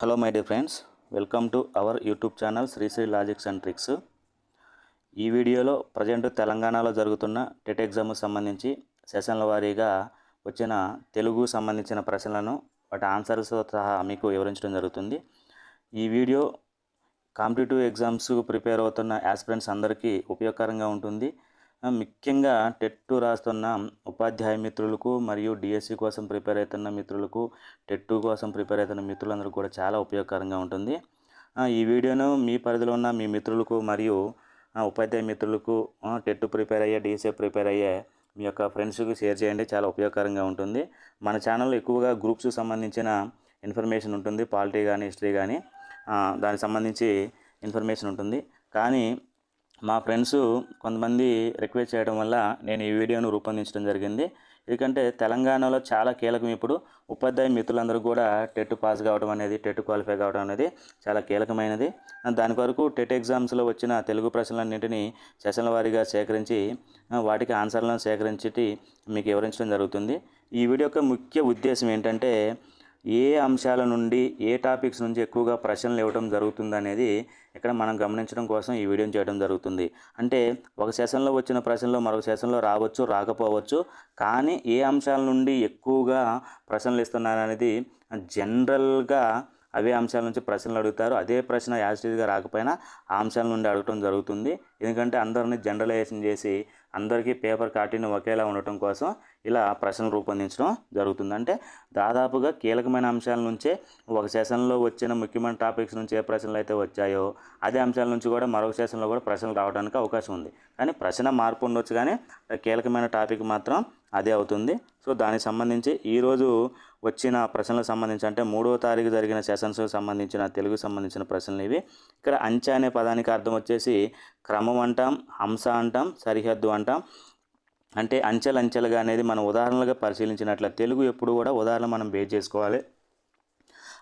Hello my dear friends welcome to our YouTube channel Srisri logics and tricks ఈ వీడియోలో present తెలంగాణలో జరుగుతున్న TET ఎగ్జామ్కు సంబంధించి సెషన్ల వారీగా వచ్చిన తెలుగు సంబంధించిన ప్రశ్నలను వాటి ఆన్సర్స్తో సహా మీకు వివరించడం జరుగుతుంది. ఈ వీడియో కాంపిటేటివ్ ఎగ్జామ్స్ ప్రిపేర్ అవుతున్న యాస్పిరెంట్స్ అందరికీ ఉపయోగకరంగా ఉంటుంది. ముఖ్యంగా టెట్టు రాస్తున్న ఉపాధ్యాయ మిత్రులకు మరియు డిఎస్సి కోసం ప్రిపేర్ అవుతున్న మిత్రులకు టెట్టు కోసం ప్రిపేర్ అవుతున్న మిత్రులందరూ కూడా చాలా ఉపయోగకరంగా ఉంటుంది. ఈ వీడియోను మీ పరిధిలో ఉన్న మీ మిత్రులకు మరియు ఉపాధ్యాయ మిత్రులకు టెట్టు ప్రిపేర్ అయ్యే డిఎస్సి ప్రిపేర్ అయ్యే మీ యొక్క ఫ్రెండ్స్కి షేర్ చేయండి. చాలా ఉపయోగకరంగా ఉంటుంది. మన ఛానల్లో ఎక్కువగా గ్రూప్స్కి సంబంధించిన ఇన్ఫర్మేషన్ ఉంటుంది. పాలిటీ కానీ హిస్టరీ కానీ దానికి సంబంధించి ఇన్ఫర్మేషన్ ఉంటుంది. కానీ మా ఫ్రెండ్స్ కొంతమంది రిక్వెస్ట్ చేయడం వల్ల నేను ఈ వీడియోను రూపొందించడం జరిగింది. ఎందుకంటే తెలంగాణలో చాలా కీలకం ఇప్పుడు. ఉపాధ్యాయ మిత్రులందరూ కూడా టెట్ పాస్ కావడం అనేది టెట్ క్వాలిఫై కావడం అనేది చాలా కీలకమైనది. దాని కొరకు టెట్ ఎగ్జామ్స్లో వచ్చిన తెలుగు ప్రశ్నలన్నింటినీ సెషన్ల వారీగా సేకరించి వాటికి ఆన్సర్లను సేకరించి మీకు వివరించడం జరుగుతుంది. ఈ వీడియో యొక్క ముఖ్య ఉద్దేశం ఏంటంటే ఏ అంశాల నుండి ఏ టాపిక్స్ నుంచి ఎక్కువగా ప్రశ్నలు ఇవ్వడం జరుగుతుంది అనేది ఇక్కడ మనం గమనించడం కోసం ఈ వీడియోని చేయడం జరుగుతుంది. అంటే ఒక సెషన్లో వచ్చిన ప్రశ్నలు మరొక సెషన్లో రావచ్చు రాకపోవచ్చు కానీ ఏ అంశాల నుండి ఎక్కువగా ప్రశ్నలు ఇస్తున్నారు అనేది జనరల్గా అవే అంశాల నుంచి ప్రశ్నలు అడుగుతారు. అదే ప్రశ్న యాజిటీగా రాకపోయినా ఆ అంశాల నుండి అడగటం జరుగుతుంది. ఎందుకంటే అందరిని జనరలైజేషన్ చేసి అందరికీ పేపర్ కాటిని ఒకేలా ఉండటం కోసం ఇలా ప్రశ్నలు రూపొందించడం జరుగుతుంది. అంటే దాదాపుగా కీలకమైన అంశాల నుంచే ఒక సెషన్లో వచ్చిన ముఖ్యమైన టాపిక్స్ నుంచి ఏ ప్రశ్నలు అయితే వచ్చాయో అదే అంశాల నుంచి కూడా మరొక సెషన్లో కూడా ప్రశ్నలు రావడానికి అవకాశం ఉంది. కానీ ప్రశ్న మార్పు ఉండొచ్చు కానీ కీలకమైన టాపిక్ మాత్రం అదే అవుతుంది. సో దానికి సంబంధించి ఈరోజు వచ్చిన ప్రశ్నలకు సంబంధించి అంటే మూడవ తారీఖు జరిగిన సెషన్స్కి సంబంధించిన తెలుగు సంబంధించిన ప్రశ్నలు ఇవి. ఇక్కడ అంచె అనే పదానికి అర్థం వచ్చేసి క్రమం అంటాం హంస అంటాం సరిహద్దు అంటాం. అంటే అంచెలంచెలుగా అనేది మనం ఉదాహరణలుగా పరిశీలించినట్ల తెలుగు ఎప్పుడు కూడా ఉదాహరణ మనం బేస్ చేసుకోవాలి.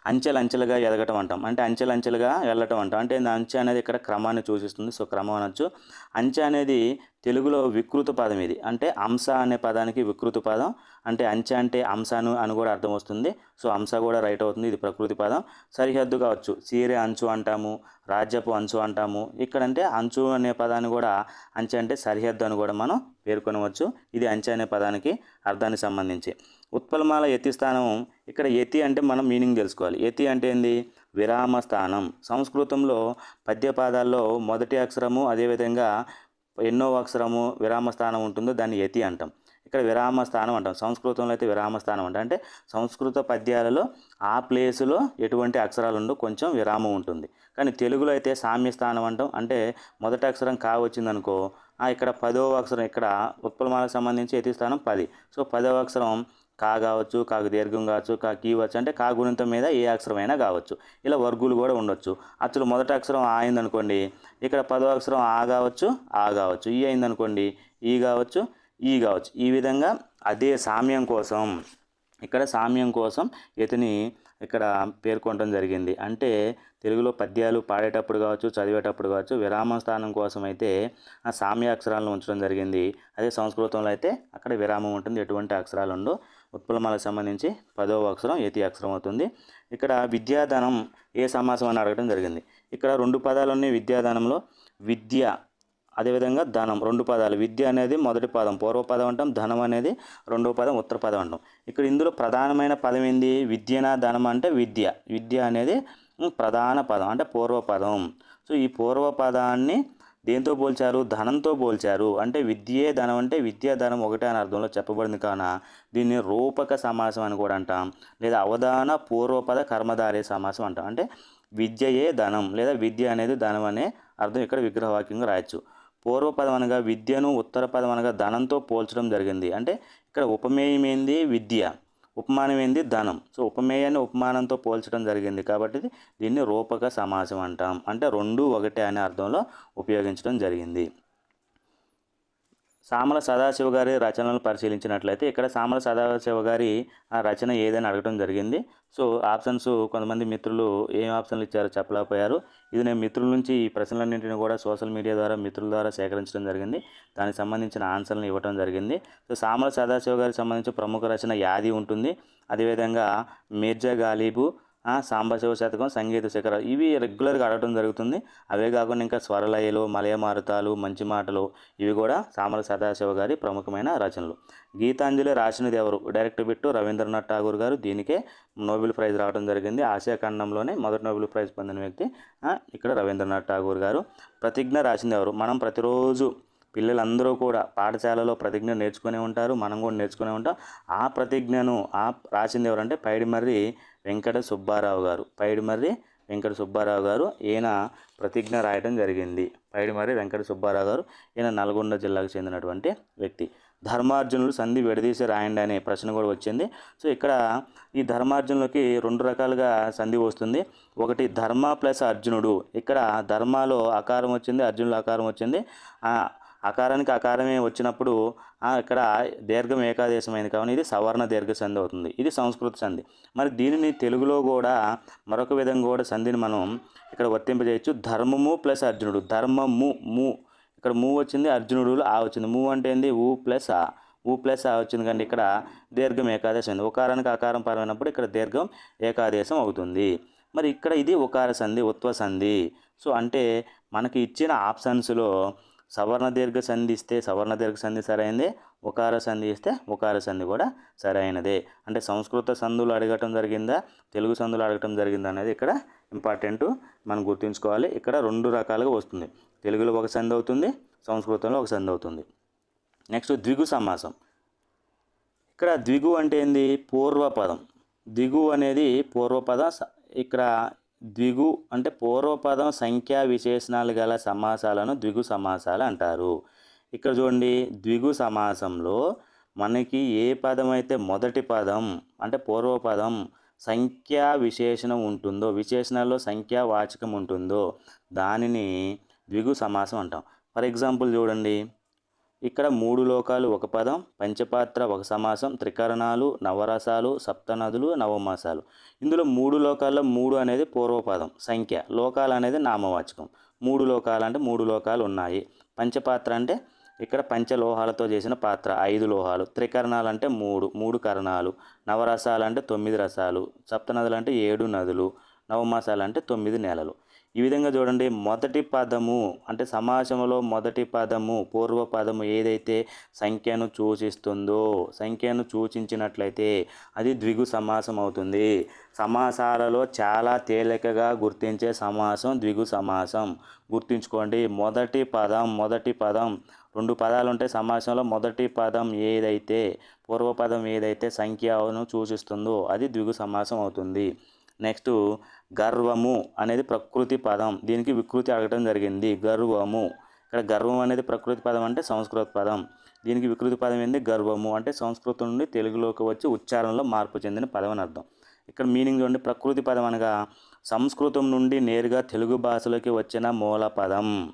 అంచెలంచెలుగా ఎదగటం అంటాం. అంటే అంచెలంచెలుగా వెళ్ళటం అంటాం. అంటే అంచె అనేది ఇక్కడ క్రమాన్ని సూచిస్తుంది. సో క్రమం అనొచ్చు. అంచె అనేది తెలుగులో వికృత పదం ఇది. అంటే అంశ అనే పదానికి వికృత పదం. అంటే అంచె అంటే అంశాను అని కూడా అర్థం వస్తుంది. సో అంశ కూడా రైట్ అవుతుంది. ఇది ప్రకృతి పదం. సరిహద్దు కావచ్చు. చీరే అంచు అంటాము. రాజ్యపు అంచు అంటాము. ఇక్కడంటే అంచు అనే పదాన్ని కూడా అంచె అంటే సరిహద్దు అని కూడా మనం పేర్కొనవచ్చు. ఇది అంచె అనే పదానికి అర్థానికి సంబంధించి. ఉత్పలమాల యతి స్థానం ఇక్కడ యతి అంటే మనం మీనింగ్ తెలుసుకోవాలి. యతి అంటే ఏంది? విరామ స్థానం. సంస్కృతంలో పద్యపాదాల్లో మొదటి అక్షరము అదేవిధంగా ఎన్నో అక్షరము విరామ స్థానం ఉంటుందో దాన్ని యతి అంటాం. ఇక్కడ విరామ స్థానం అంటాం. సంస్కృతంలో అయితే విరామ స్థానం అంటాం. అంటే సంస్కృత పద్యాలలో ఆ ప్లేసులో ఎటువంటి అక్షరాలు ఉండవు కొంచెం విరామం ఉంటుంది. కానీ తెలుగులో అయితే సామ్య స్థానం అంటాం. అంటే మొదటి అక్షరం కా వచ్చిందనుకో ఇక్కడ పదవ అక్షరం ఇక్కడ ఉత్పలమాలకు సంబంధించి యతి స్థానం పది. సో పదవ అక్షరం కా కావచ్చు కాకు దీర్ఘం కావచ్చు కా కీవచ్చు అంటే కా గుణితం మీద ఏ అక్షరం అయినా కావచ్చు. ఇలా వర్గులు కూడా ఉండొచ్చు. అసలు మొదటి అక్షరం ఆ అయిందనుకోండి ఇక్కడ పదో అక్షరం ఆ కావచ్చు ఆ కావచ్చు ఈ అయిందనుకోండి ఈ కావచ్చు ఈ కావచ్చు. ఈ విధంగా అదే సామ్యం కోసం ఇక్కడ సామ్యం కోసం ఇతని ఇక్కడ పేర్కొనడం జరిగింది. అంటే తెలుగులో పద్యాలు పాడేటప్పుడు కావచ్చు చదివేటప్పుడు కావచ్చు విరామ స్థానం కోసం అయితే ఆ సామ్య అక్షరాలను ఉంచడం జరిగింది. అదే సంస్కృతంలో అయితే అక్కడ విరామం ఉంటుంది ఎటువంటి అక్షరాలు ఉండవు. ఉత్పలమాలకు సంబంధించి పదవ అక్షరం యతి అక్షరం అవుతుంది. ఇక్కడ విద్యాధనం ఏ సమాసం అని అడగడం జరిగింది. ఇక్కడ రెండు పదాలు ఉన్నాయి విద్యాధనంలో విద్య అదేవిధంగా ధనం రెండు పదాలు. విద్య అనేది మొదటి పదం పూర్వపదం అంటాం. ధనం అనేది రెండవ పదం ఉత్తర పదం అంటాం. ఇక్కడ ఇందులో ప్రధానమైన పదం ఏంది? విద్యనా ధనం అంటే విద్య. విద్య అనేది ప్రధాన పదం అంటే పూర్వపదం సో ఈ పూర్వ పదాన్ని దేంతో పోల్చారు? ధనంతో పోల్చారు. అంటే విద్యే ధనం అంటే విద్యా ధనం ఒకటే అని అర్థంలో చెప్పబడింది. కాన దీన్ని రూపక సమాసం అని కూడా అంటాం. లేదా అవధాన పూర్వపద కర్మధారే సమాసం అంటాం. అంటే విద్యయే ధనం లేదా విద్య అనేది ధనం అనే అర్థం ఇక్కడ విగ్రహవాక్యంగా రాయొచ్చు. పూర్వపదం అనగా విద్యను ఉత్తర పదం అనగా ధనంతో పోల్చడం జరిగింది. అంటే ఇక్కడ ఉపమేయం ఏంది విద్య. ఉపమానం ఏంది ధనం. సో ఉపమేయాన్ని ఉపమానంతో పోల్చడం జరిగింది కాబట్టి దీన్ని రూపక సమాసం అంటాం. అంటే రెండు ఒకటే అనే అర్థంలో ఉపయోగించడం జరిగింది. సామల సదాశివ గారి రచనలను పరిశీలించినట్లయితే ఇక్కడ సామల సదాశివ గారి ఆ రచన ఏదని అడగడం జరిగింది. సో ఆప్షన్స్ కొంతమంది మిత్రులు ఏం ఆప్షన్లు ఇచ్చారో చెప్పలేకపోయారు. ఇది నేను మిత్రుల నుంచి ఈ ప్రశ్నలన్నింటినీ కూడా సోషల్ మీడియా ద్వారా మిత్రుల ద్వారా సేకరించడం జరిగింది. దానికి సంబంధించిన ఆన్సర్లను ఇవ్వడం జరిగింది. సో సామల సదాశివ గారికి సంబంధించిన ప్రముఖ రచన యాది ఉంటుంది. అదేవిధంగా మీర్జా గాలీబు సాంబశివ శతకం సంగీత శిఖర ఇవి రెగ్యులర్గా ఆడటం జరుగుతుంది. అవే కాకుండా ఇంకా స్వరలయలు మలయమారుతాలు మంచి మాటలు ఇవి కూడా సామల సదాశివ గారి ప్రముఖమైన రచనలు. గీతాంజలి రాసినది ఎవరు? డైరెక్ట్ బిట్టు రవీంద్రనాథ్ ఠాగూర్ గారు. దీనికే నోబెల్ ప్రైజ్ రావడం జరిగింది. ఆసియా ఖండంలోనే మొదటి నోబెల్ ప్రైజ్ పొందిన వ్యక్తి ఇక్కడ రవీంద్రనాథ్ ఠాగూర్ గారు. ప్రతిజ్ఞ రాసింది ఎవరు? మనం ప్రతిరోజు పిల్లలందరూ కూడా పాఠశాలలో ప్రతిజ్ఞ నేర్చుకునే ఉంటారు. మనం కూడా నేర్చుకునే ఉంటాం. ఆ ప్రతిజ్ఞను ఆ రాసింది ఎవరంటే పైడిమర్రి వెంకట సుబ్బారావు గారు. పైడిమర్రి వెంకట సుబ్బారావు గారు ఈయన ప్రతిజ్ఞ రాయడం జరిగింది. పైడిమర్రి వెంకట సుబ్బారావు గారు ఈయన నల్గొండ జిల్లాకు చెందినటువంటి వ్యక్తి. ధర్మార్జునులు సంధి విడదీసి రాయండి అనే ప్రశ్న కూడా వచ్చింది. సో ఇక్కడ ఈ ధర్మార్జునులకి రెండు రకాలుగా సంధి వస్తుంది. ఒకటి ధర్మ ప్లస్ అర్జునుడు. ఇక్కడ ధర్మాలో అకారం వచ్చింది అర్జునుల అకారం వచ్చింది. అకారానికి అకారమే వచ్చినప్పుడు ఇక్కడ దీర్ఘం ఏకాదేశమైంది కావున ఇది సవర్ణ దీర్ఘ సంధి అవుతుంది. ఇది సంస్కృత సంధి. మరి దీనిని తెలుగులో కూడా మరొక విధంగా కూడా సంధిని మనం ఇక్కడ వర్తింపజేయచ్చు. ధర్మము ప్లస్ అర్జునుడు. ధర్మము ము. ఇక్కడ మూ వచ్చింది అర్జునుడు ఆ వచ్చింది. మూ అంటే ఏంది? ఊ ప్లస్ ఆ. ఊ ప్లస్ ఆ వచ్చింది కానీ ఇక్కడ దీర్ఘం ఏకాదేశం అయింది ఉకారానికి ఆకారం పరమైనప్పుడు ఇక్కడ దీర్ఘం ఏకాదేశం అవుతుంది. మరి ఇక్కడ ఇది ఉకార సంధి ఉత్వ సంధి. సో అంటే మనకి ఇచ్చిన ఆప్షన్స్లో సవర్ణ దీర్ఘ సంధి ఇస్తే సవర్ణ దీర్ఘ సంధి సరైనదే ఉకార సంధి ఇస్తే ఉకార సంధి కూడా సరైనదే. అంటే సంస్కృత సంధులు అడగటం జరిగిందా తెలుగు సంధులు అడగటం జరిగిందా అనేది ఇక్కడ ఇంపార్టెంట్ మనం గుర్తుంచుకోవాలి. ఇక్కడ రెండు రకాలుగా వస్తుంది. తెలుగులో ఒక సంధి అవుతుంది సంస్కృతంలో ఒక సంధి అవుతుంది. నెక్స్ట్ ద్విగు సమాసం. ఇక్కడ ద్విగు అంటే ఏంది? పూర్వపదం. ద్విగు అనేది పూర్వపదం ఇక్కడ ద్విగు అంటే పూర్వపదం సంఖ్యా విశేషణాలు గల సమాసాలను ద్విగు సమాసాలు అంటారు. ఇక్కడ చూడండి ద్విగు సమాసంలో మనకి ఏ పదం అయితే మొదటి పదం అంటే పూర్వపదం సంఖ్యా విశేషణం ఉంటుందో విశేషణాల్లో సంఖ్యా వాచకం ఉంటుందో దానిని ద్విగు సమాసం అంటాం. ఫర్ ఎగ్జాంపుల్ చూడండి ఇక్కడ మూడు లోకాలు ఒక పదం పంచపాత్ర ఒక సమాసం త్రికరణాలు నవరసాలు సప్తనదులు నవమాసాలు. ఇందులో మూడు లోకాల్లో మూడు అనేది పూర్వపదం సంఖ్య. లోకాలు అనేది నామవాచకం. మూడు లోకాలు అంటే మూడు లోకాలు ఉన్నాయి. పంచపాత్ర అంటే ఇక్కడ పంచలోహాలతో చేసిన పాత్ర ఐదు లోహాలు. త్రికరణాలు అంటే మూడు మూడు కరణాలు. నవరసాలు అంటే తొమ్మిది రసాలు. సప్తనదులు అంటే ఏడు నదులు. నవమాసాలు అంటే తొమ్మిది నెలలు. ఈ విధంగా చూడండి మొదటి పదము అంటే సమాసంలో మొదటి పదము పూర్వ పదము ఏదైతే సంఖ్యను సూచిస్తుందో సంఖ్యను సూచించినట్లయితే అది ద్విగు సమాసం అవుతుంది. సమాసాలలో చాలా తేలికగా గుర్తించే సమాసం ద్విగు సమాసం. గుర్తుంచుకోండి మొదటి పదం మొదటి పదం. రెండు పదాలు ఉంటే సమాసంలో మొదటి పదం ఏదైతే పూర్వపదం ఏదైతే సంఖ్యను సూచిస్తుందో అది ద్విగు సమాసం అవుతుంది. నెక్స్ట్ గర్వము అనేది ప్రకృతి పదం. దీనికి వికృతి అడగటం జరిగింది. గర్వము. ఇక్కడ గర్వం అనేది ప్రకృతి పదం అంటే సంస్కృత పదం. దీనికి వికృతి పదం ఏంది? గర్వము. అంటే సంస్కృతం నుండి తెలుగులోకి వచ్చి ఉచ్చారణలో మార్పు చెందిన పదం అని అర్థం. ఇక్కడ మీనింగ్ చూడండి. ప్రకృతి పదం అనగా సంస్కృతం నుండి నేరుగా తెలుగు భాషలోకి వచ్చిన మూల పదం.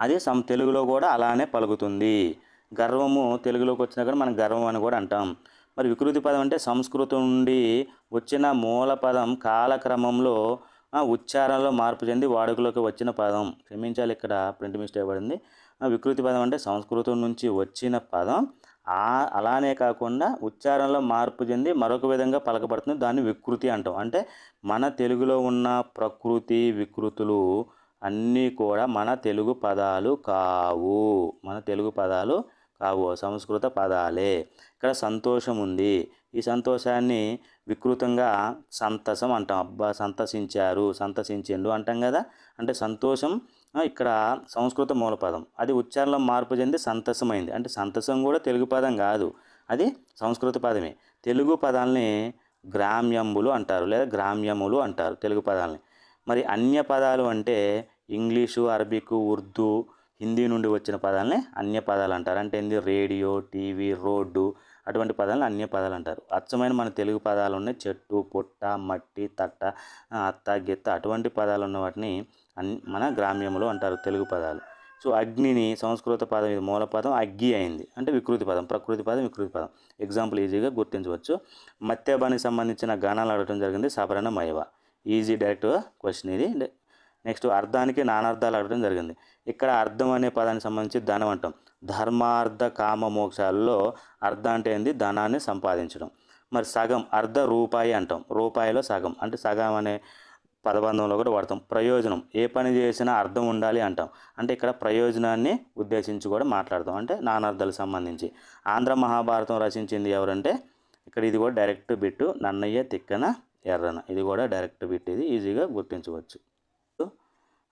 అదే సం తెలుగులో కూడా అలానే పలుకుతుంది. గర్వము తెలుగులోకి వచ్చినా కూడా మనం గర్వం అని కూడా అంటాం. మరి వికృతి పదం అంటే సంస్కృతం నుండి వచ్చిన మూల పదం కాలక్రమంలో ఉచ్చారణలో మార్పు చెంది వాడుకలోకి వచ్చిన పదం. క్షమించాలి ఇక్కడ ప్రింట్ మిస్టేక్ పడింది. వికృతి పదం అంటే సంస్కృతం నుంచి వచ్చిన పదం. అలానే కాకుండా ఉచ్చారణలో మార్పు చెంది మరొక విధంగా పలకబడుతుంది. దాన్ని వికృతి అంటాం. అంటే మన తెలుగులో ఉన్న ప్రకృతి వికృతులు అన్నీ కూడా మన తెలుగు పదాలు కావు. మన తెలుగు పదాలు కావు. సంస్కృత పదాలే. ఇక్కడ సంతోషం ఉంది ఈ సంతోషాన్ని వికృతంగా సంతసం అంటాం. అబ్బా సంతసించారు సంతసించిండు అంటాం కదా. అంటే సంతోషం ఇక్కడ సంస్కృత మూలపదం. అది ఉచ్చారణలో మార్పు చెంది సంతసమైంది. అంటే సంతసం కూడా తెలుగు పదం కాదు. అది సంస్కృత పదమే. తెలుగు పదాలని గ్రామ్యములు అంటారు లేదా గ్రామ్యములు అంటారు తెలుగు పదాలని. మరి అన్య పదాలు అంటే ఇంగ్లీషు అరబిక్ ఉర్దూ హిందీ నుండి వచ్చిన పదాలని అన్య పదాలు అంటారు అంటే ఏంది? రేడియో టీవీ రోడ్డు అటువంటి పదాలను అన్య పదాలు అంటారు అచ్చమైన మన తెలుగు పదాలు ఉన్నాయి చెట్టు పుట్ట మట్టి తట్ట అత్త గిత్త అటువంటి పదాలు ఉన్న వాటిని అన్ మన గ్రామ్యములు అంటారు తెలుగు పదాలు. సో అగ్నిని సంస్కృత పదం ఇది మూల పదం. అగ్గి అయింది. అంటే వికృతి పదం. ప్రకృతి పదం వికృతి పదం. ఎగ్జాంపుల్ ఈజీగా గుర్తించవచ్చు. మత్యబానికి సంబంధించిన గానాలు అడగడం జరిగింది. సబరణ మైవ ఈజీ డైరెక్ట్ క్వశ్చన్ ఇది. నెక్స్ట్ అర్థానికి నానార్థాలు అడగడం జరిగింది. ఇక్కడ అర్థం అనే పదానికి సంబంధించి ధనం అంటాం. ధర్మార్థ కామ మోక్షాలలో అర్థం అంటే ఏంది? ధనాన్ని సంపాదించడం. మరి సగం అర్ధ రూపాయి అంటాం. రూపాయిలో సగం. అంటే సగం అనే పదబంధంలో కూడా వాడతాం. ప్రయోజనం ఏ పని చేసినా అర్థం ఉండాలి అంటాం. అంటే ఇక్కడ ప్రయోజనాన్ని ఉద్దేశించి కూడా మాట్లాడతాం. అంటే నానార్థాలకు సంబంధించి. ఆంధ్ర మహాభారతం రచించింది ఎవరంటే? ఇక్కడ ఇది కూడా డైరెక్ట్ బిట్టు నన్నయ్య తిక్కన ఎర్రన. ఇది కూడా డైరెక్ట్ బిట్ ఇది. ఈజీగా గుర్తించవచ్చు.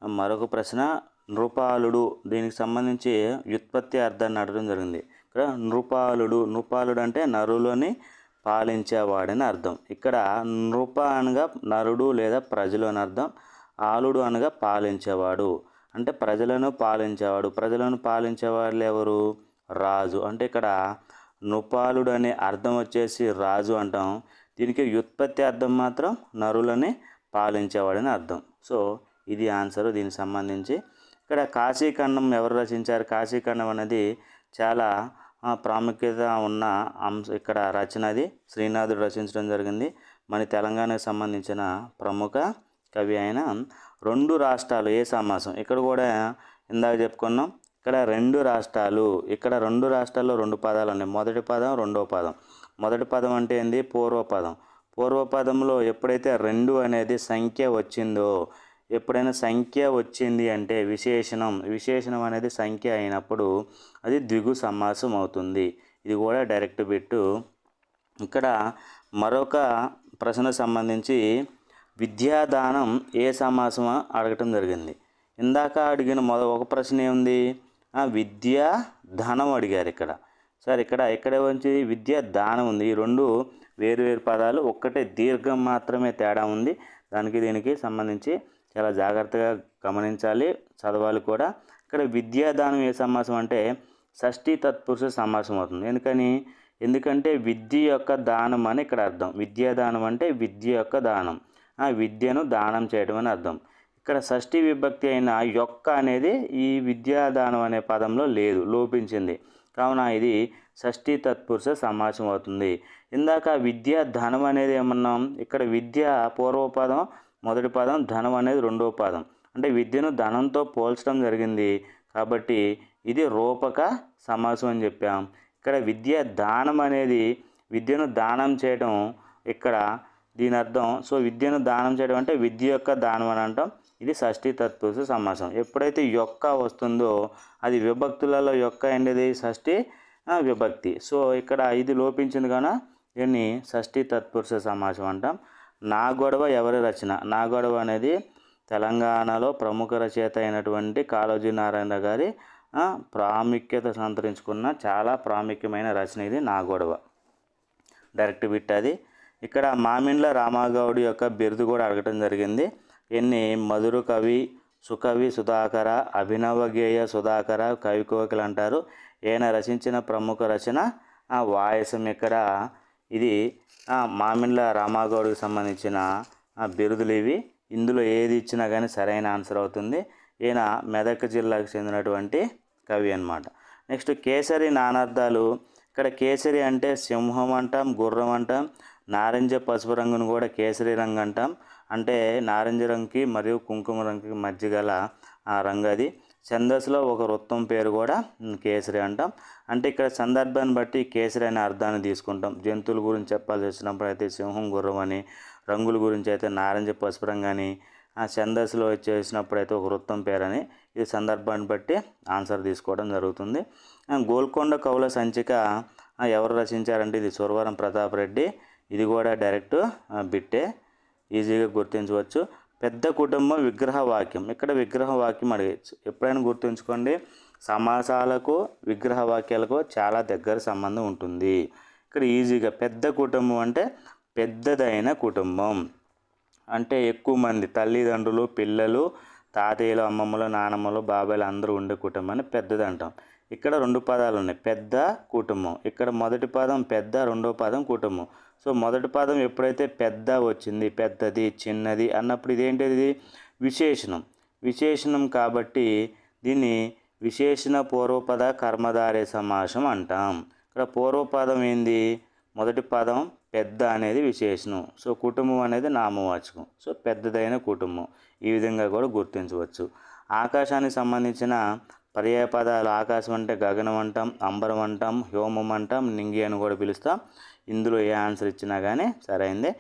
మరొక ప్రశ్న నృపాలుడు దీనికి సంబంధించి వ్యుత్పత్తి అర్థాన్ని అడగడం జరిగింది. ఇక్కడ నృపాలుడు నృపాలుడు అంటే నరులని పాలించేవాడని అర్థం. ఇక్కడ నృప అనగా నరుడు లేదా ప్రజలు అని అర్థం. ఆలుడు అనగా పాలించేవాడు. అంటే ప్రజలను పాలించేవాడు. ప్రజలను పాలించేవాళ్ళు ఎవరు? రాజు. అంటే ఇక్కడ నృపాలుడు అనే అర్థం వచ్చేసి రాజు అంటాం. దీనికి వ్యుత్పత్తి అర్థం మాత్రం నరులని పాలించేవాడని అర్థం. సో ఇది ఆన్సర్. దీనికి సంబంధించి ఇక్కడ కాశీఖండం ఎవరు రచించారు? కాశీఖండం అనేది చాలా ప్రాముఖ్యత ఉన్న అంశ ఇక్కడ రచనది శ్రీనాథుడు రచించడం జరిగింది. మన తెలంగాణకు సంబంధించిన ప్రముఖ కవి అయిన రెండు రాష్ట్రాలు ఏ సమాసం? ఇక్కడ కూడా ఇందాక చెప్పుకున్నాం. ఇక్కడ రెండు రాష్ట్రాలు ఇక్కడ రెండు రాష్ట్రాల్లో రెండు పదాలు ఉన్నాయి. మొదటి పదం రెండో పదం. మొదటి పదం అంటే ఏంది? పూర్వపదం. పూర్వపదంలో ఎప్పుడైతే రెండు అనేది సంఖ్య వచ్చిందో ఎప్పుడైనా సంఖ్య వచ్చింది అంటే విశేషణం విశేషణం అనేది సంఖ్య అయినప్పుడు అది ద్విగు సమాసం అవుతుంది. ఇది కూడా డైరెక్ట్ బిట్టు ఇక్కడ మరొక ప్రశ్న సంబంధించి విద్యాదానం ఏ సమాసం అడగటం జరిగింది. ఇందాక అడిగిన మొద ఒక ప్రశ్న ఏముంది? ఆ, విద్యా ధనం అడిగారు ఇక్కడ. సార్ ఇక్కడ ఇక్కడ వచ్చి విద్యా దానం ఉంది. ఈ రెండు వేరు వేరు పదాలు ఒక్కటే దీర్ఘం మాత్రమే తేడా ఉంది. దానికి దీనికి సంబంధించి చాలా జాగ్రత్తగా గమనించాలి. చదవాలి కూడా. ఇక్కడ విద్యాదానం ఏ సమాసం అంటే షష్ఠీ తత్పురుష సమాసం అవుతుంది. ఎందుకని? ఎందుకంటే విద్య యొక్క దానం అని ఇక్కడ అర్థం. విద్యాదానం అంటే విద్య యొక్క దానం. ఆ విద్యను దానం చేయడం అని అర్థం. ఇక్కడ షష్ఠి విభక్తి అయిన యొక్క అనేది ఈ విద్యాదానం అనే పదంలో లేదు లోపించింది. కావున ఇది షష్ఠీ తత్పురుష సమాసం అవుతుంది. ఇందాక విద్యా ధనం అనేది ఏమన్నాం? ఇక్కడ విద్య పూర్వపదం మొదటి పదం ధనం అనేది రెండవ పదం. అంటే విద్యను ధనంతో పోల్చడం జరిగింది. కాబట్టి ఇది రూపక సమాసం అని చెప్పాం. ఇక్కడ విద్య దానం అనేది విద్యను దానం చేయడం ఇక్కడ దీని అర్థం. సో విద్యను దానం చేయడం అంటే విద్య యొక్క దానం అని అంటాం. ఇది షష్ఠీ తత్పురుష సమాసం. ఎప్పుడైతే యొక్క వస్తుందో అది విభక్తులలో యొక్క అనేది షష్ఠీ విభక్తి. సో ఇక్కడ ఇది లోపించింది కాన దీన్ని షష్ఠీ తత్పురుష సమాసం అంటాం. నా గొడవ ఎవరి రచన? నా గొడవ అనేది తెలంగాణలో ప్రముఖ రచయిత అయినటువంటి కాళోజీ నారాయణ గారి ప్రాముఖ్యత సంతరించుకున్న చాలా ప్రాముఖ్యమైన రచన ఇది నా గొడవ. డైరెక్ట్ బిట్ అది. ఇక్కడ మామిండ్ల రామాగౌడి యొక్క బిరుదు కూడా అడగటం జరిగింది. ఎన్ని? మధుర కవి సుకవి సుధాకర అభినవ గేయ సుధాకర కవి అంటారు ఈయన రచించిన ప్రముఖ రచన ఆ వాయసం ఇక్కడ ఇది మామిండ్ల రామాగౌడ్కి సంబంధించిన బిరుదులు ఇవి. ఇందులో ఏది ఇచ్చినా కానీ సరైన ఆన్సర్ అవుతుంది. ఈయన మెదక్ జిల్లాకు చెందినటువంటి కవి అన్నమాట. నెక్స్ట్ కేసరి నానార్థాలు. ఇక్కడ కేసరి అంటే సింహం అంటాం గుర్రం అంటాం నారింజ పసుపు రంగును కూడా కేసరి రంగు అంటాం. అంటే నారింజ రంగుకి మరియు కుంకుమ రంగుకి మధ్య గల ఆ రంగు అది. ఛందస్సులో ఒక వృత్తం పేరు కూడా కేసరి అంటాం. అంటే ఇక్కడ సందర్భాన్ని బట్టి కేసరి అనే అర్థాన్ని తీసుకుంటాం. జంతువుల గురించి చెప్పాల్సి వచ్చినప్పుడు అయితే సింహం గుర్రం అని రంగుల గురించి అయితే నారింజ పసుపు రంగు అని ఆ ఛందస్సులో వచ్చేసినప్పుడు అయితే ఒక వృత్తం పేరని ఇది సందర్భాన్ని బట్టి ఆన్సర్ తీసుకోవడం జరుగుతుంది. గోల్కొండ కవుల సంచిక ఎవరు రచించారంటే ఇది సురవరం ప్రతాప్ రెడ్డి. ఇది కూడా డైరెక్ట్ బిట్టే. ఈజీగా గుర్తించవచ్చు. పెద్ద కుటుంబం విగ్రహ వాక్యం. ఇక్కడ విగ్రహ వాక్యం అడగచ్చు? ఎప్పుడైనా గుర్తుంచుకోండి సమాసాలకు విగ్రహ వాక్యాలకు చాలా దగ్గర సంబంధం ఉంటుంది. ఇక్కడ ఈజీగా పెద్ద కుటుంబం అంటే పెద్దదైన కుటుంబం. అంటే ఎక్కువ మంది తల్లిదండ్రులు పిల్లలు తాతయ్యలు అమ్మమ్మలు నానమ్మలు బాబాయ్లు అందరూ ఉండే కుటుంబాన్ని పెద్దది అంటాం ఇక్కడ రెండు పదాలు ఉన్నాయి పెద్ద కుటుంబం. ఇక్కడ మొదటి పదం పెద్ద రెండో పదం కుటుంబం. సో మొదటి పదం ఎప్పుడైతే పెద్ద వచ్చింది పెద్దది చిన్నది అన్నప్పుడు ఇదేంటిది? విశేషణం. విశేషణం కాబట్టి దీన్ని విశేషణ పూర్వపద కర్మధారే సమాసం అంటాం. ఇక్కడ పూర్వపదం ఏంది? మొదటి పదం పెద్ద అనేది విశేషణం. సో కుటుంబం అనేది నామవాచకం. సో పెద్దదైన కుటుంబం. ఈ విధంగా కూడా గుర్తించవచ్చు. ఆకాశానికి సంబంధించిన పర్యాయపదాలు ఆకాశం అంటే గగనం అంటాం అంబరం అంటాం హ్యోమం అంటాం నింగి అని కూడా పిలుస్తాం. ఇందులో ఏ ఆన్సర్ ఇచ్చినా కానీ సరైంది.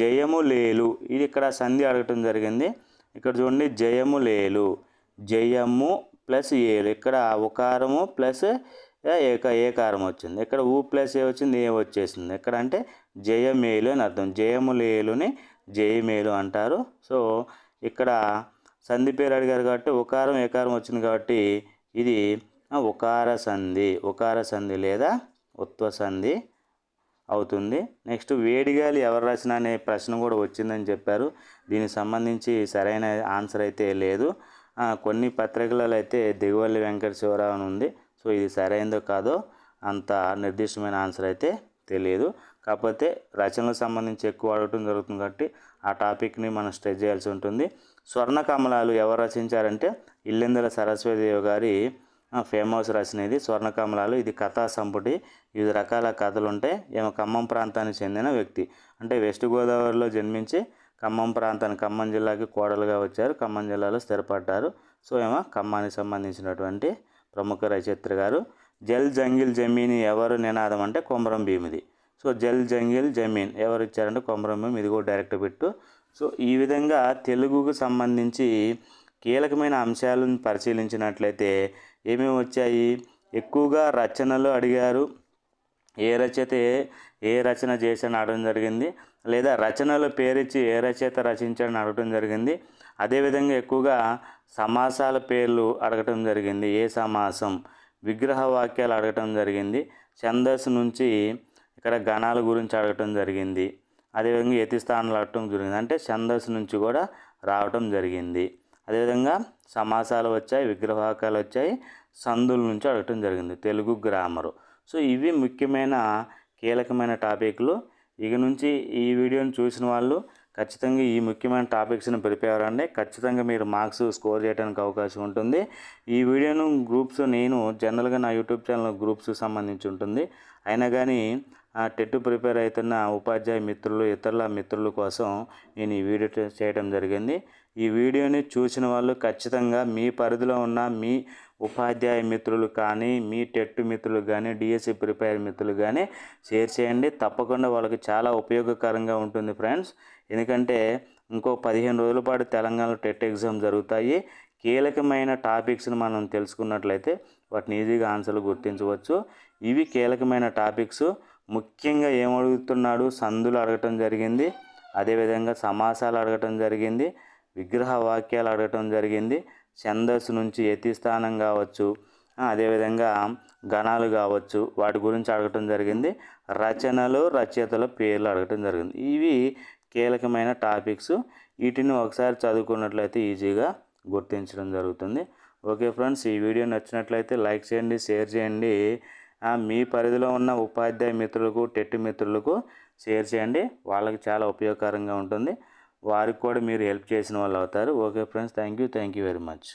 జయము లేలు. ఇది ఇక్కడ సంధి అడగటం జరిగింది. ఇక్కడ చూడండి జయము లేలు. జయము ప్లస్ ఏలు. ఇక్కడ ఉకారము ప్లస్ ఏక ఏకారం వచ్చింది. ఇక్కడ ఊ ప్లస్ ఏ వచ్చింది ఏ వచ్చేసింది. ఎక్కడ అంటే జయమేలు అని అర్థం. జయము లేలుని జయమేలు అంటారు. సో ఇక్కడ సంధి పేరు అడిగారు కాబట్టి ఉకారం ఏకారం వచ్చింది కాబట్టి ఇది ఉకార సంధి ఉకార సంధి లేదా ఉత్వ సంధి అవుతుంది. నెక్స్ట్ వేడిగాలి ఎవరు రచన అనే ప్రశ్న కూడా వచ్చిందని చెప్పారు. దీనికి సంబంధించి సరైన ఆన్సర్ అయితే లేదు. కొన్ని పత్రికలలో అయితే దిగువల్లి వెంకట శివరావు అని ఉంది. సో ఇది సరైనదో కాదో అంత నిర్దిష్టమైన ఆన్సర్ అయితే తెలియదు కాకపోతే రచనలకు సంబంధించి ఎక్కువ అడగటం జరుగుతుంది కాబట్టి ఆ టాపిక్ని మనం స్ట్రెచ్ చేయాల్సి ఉంటుంది. స్వర్ణ కమలాలు ఎవరు రచించారంటే ఇల్లెందుల సరస్వతిదేవి గారి ఫేమస్ రచన ఇది స్వర్ణకమలాలు. ఇది కథా సంపుటి. వివిధ రకాల కథలు ఉంటాయి ఈమె ఖమ్మం ప్రాంతానికి చెందిన వ్యక్తి. అంటే వెస్ట్ గోదావరిలో జన్మించి ఖమ్మం ప్రాంతానికి ఖమ్మం జిల్లాకి కోడలుగా వచ్చారు. ఖమ్మం జిల్లాలో స్థిరపడ్డారు. సో ఏమో ఖమ్మానికి సంబంధించినటువంటి ప్రముఖ రచయిత్రి గారు. జల్ జంగిల్ జమీన్ ఎవరు నినాదం అంటే కొమరం భీమిది. సో జల్ జంగిల్ జమీన్ ఎవరు ఇచ్చారంటే కొమరం భీమి ఇది కూడా డైరెక్ట్ పెట్టు. సో ఈ విధంగా తెలుగుకు సంబంధించి కీలకమైన అంశాలను పరిశీలించినట్లయితే ఏమేమి వచ్చాయి? ఎక్కువగా రచనలు అడిగారు. ఏ రచయిత ఏ రచన చేశాడని అడగడం జరిగింది. లేదా రచనల పేరిచ్చి ఏ రచయిత రచించాడని అడగడం జరిగింది. అదేవిధంగా ఎక్కువగా సమాసాల పేర్లు అడగటం జరిగింది. ఏ సమాసం? విగ్రహ వాక్యాలు అడగటం జరిగింది. ఛందస్సు నుంచి ఇక్కడ గణాల గురించి అడగటం జరిగింది. అదేవిధంగా యతి స్థానాలు జరిగింది. అంటే ఛందస్సు నుంచి కూడా రావటం జరిగింది. అదేవిధంగా సమాసాలు వచ్చాయి విగ్రహాకాలు వచ్చాయి సందుల నుంచి అడగటం జరిగింది తెలుగు గ్రామరు. సో ఇవి ముఖ్యమైన కీలకమైన టాపిక్లు. ఇక నుంచి ఈ వీడియోని చూసిన వాళ్ళు ఖచ్చితంగా ఈ ముఖ్యమైన టాపిక్స్ని ప్రిపేర్ ఖచ్చితంగా మీరు మార్క్స్ స్కోర్ చేయడానికి అవకాశం ఉంటుంది. ఈ వీడియోను గ్రూప్స్ నేను జనరల్గా నా యూట్యూబ్ ఛానల్ గ్రూప్స్ సంబంధించి ఉంటుంది. అయినా కానీ టెట్ ప్రిపేర్ అవుతున్న ఉపాధ్యాయ మిత్రులు ఇతరుల మిత్రుల కోసం నేను ఈ వీడియో చేయడం జరిగింది. ఈ వీడియోని చూసిన వాళ్ళు ఖచ్చితంగా మీ పరిధిలో ఉన్న మీ ఉపాధ్యాయ మిత్రులు కానీ మీ టెట్ మిత్రులు కానీ డిఎస్సి ప్రిపేర్ మిత్రులు కానీ షేర్ చేయండి. తప్పకుండా వాళ్ళకి చాలా ఉపయోగకరంగా ఉంటుంది ఫ్రెండ్స్. ఎందుకంటే ఇంకో పదిహేను రోజుల పాటు తెలంగాణలో టెట్ ఎగ్జామ్ జరుగుతాయి. కీలకమైన టాపిక్స్ని మనం తెలుసుకున్నట్లయితే వాటిని ఈజీగా ఆన్సర్లు గుర్తించవచ్చు. ఇవి కీలకమైన టాపిక్స్. ముఖ్యంగా ఏమడుగుతున్నాడు? సందులు అడగటం జరిగింది. అదేవిధంగా సమాసాలు అడగటం జరిగింది. విగ్రహ వాక్యాలు అడగటం జరిగింది. ఛందస్సు నుంచి యతిస్థానం కావచ్చు. అదేవిధంగా గణాలు కావచ్చు. వాటి గురించి అడగటం జరిగింది. రచనలు రచయితల పేర్లు అడగటం జరిగింది. ఇవి కీలకమైన టాపిక్స్. వీటిని ఒకసారి చదువుకున్నట్లయితే ఈజీగా గుర్తించడం జరుగుతుంది. ఓకే ఫ్రెండ్స్ ఈ వీడియో నచ్చినట్లయితే లైక్ చేయండి షేర్ చేయండి. మీ పరిధిలో ఉన్న ఉపాధ్యాయ మిత్రులకు టెట్ మిత్రులకు షేర్ చేయండి. వాళ్ళకి చాలా ఉపయోగకరంగా ఉంటుంది. వారికి కూడా మీరు హెల్ప్ చేసిన వాళ్ళు అవుతారు. Okay friends thank you thank you very much.